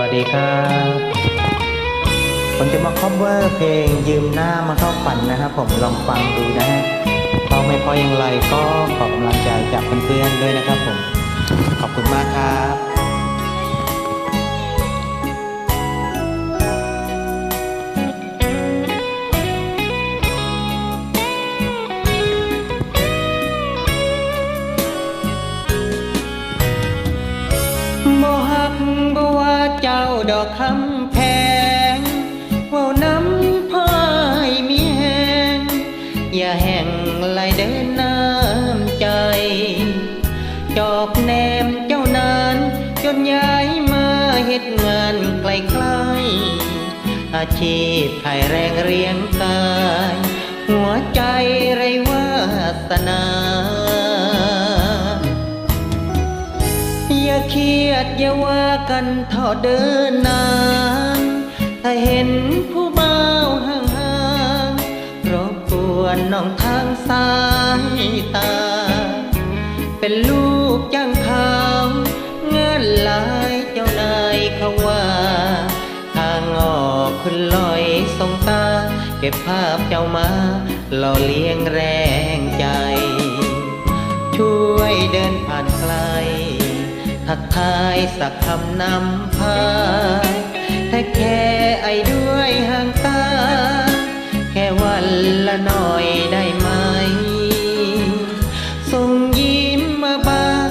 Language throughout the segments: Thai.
วัสดีครับ ผมจะมาคอบเวอร์เพลงยืมหน้ามาเข้าฝันนะครับผมลองฟังดูนะฮะเป้าไม่พออย่างไรก็ขอกำลังใจจากเพื่อนๆด้วยนะครับผม ขอบคุณมากครับ เจ้าดอกคำแพงเว้าน้ำพายมีแหงอย่าแห่งไหลเดินน้ำใจ จอกแนมเจ้านาน จนย้ายมาเฮ็ดงานไกลๆอาชีพไทยแรงเรียงกาย หัวใจไรวาสนา เครียดอย่าว่ากันทอดเดินนาน ถ้าเห็นผู้เบาห่างๆรบกวนน้องทางสายตา เป็นลูกจ้างเขาเงินหลายเจ้านายเขาว่า ทางออกขึ้นลอยสงตา เก็บภาพเจ้ามาหล่อเลี้ยงแรงใจ ช่วยเดินผ่านไกล ทักทายสักคำนำพาแต่แค่ไอ้ด้วยห่างตา แค่วันละหน่อยได้ไหม ส่งยิ้มมาบ้าง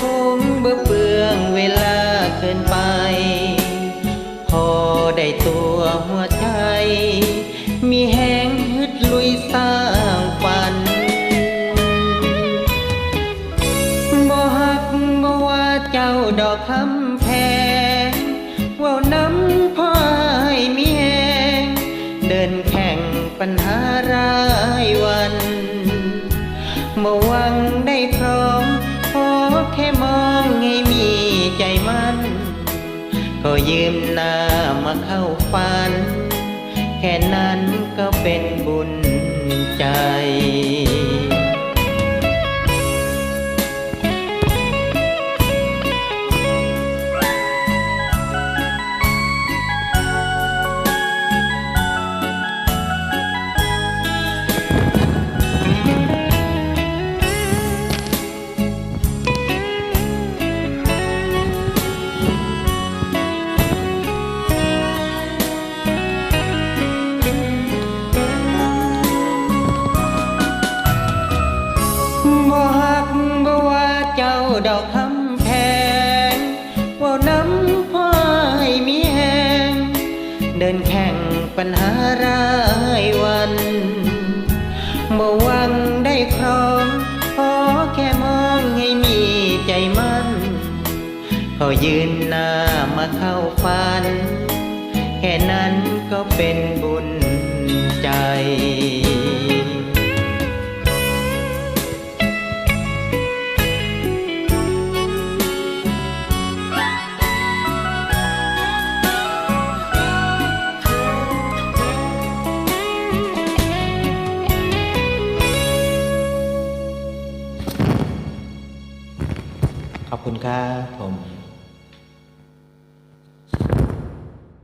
คงเบื่อเปลืองเวลาเกินไป พอได้ตัวหัว คำแพงว่าน้ำพ่อให้มีแหงเดินแข่งปัญหารายวันบ่หวังได้พร้อมขอแค่มองให้มีใจมันก็ยืมหน้ามาเข้าฝัน แค่นั้นก็เป็นบุญใจ รายวันบ่หวังได้ครองขอแค่มองให้มีใจมันขอยืนหน้ามาเข้าฝัน แค่นั้นก็เป็นบุญใจ ขอบคุณครับผม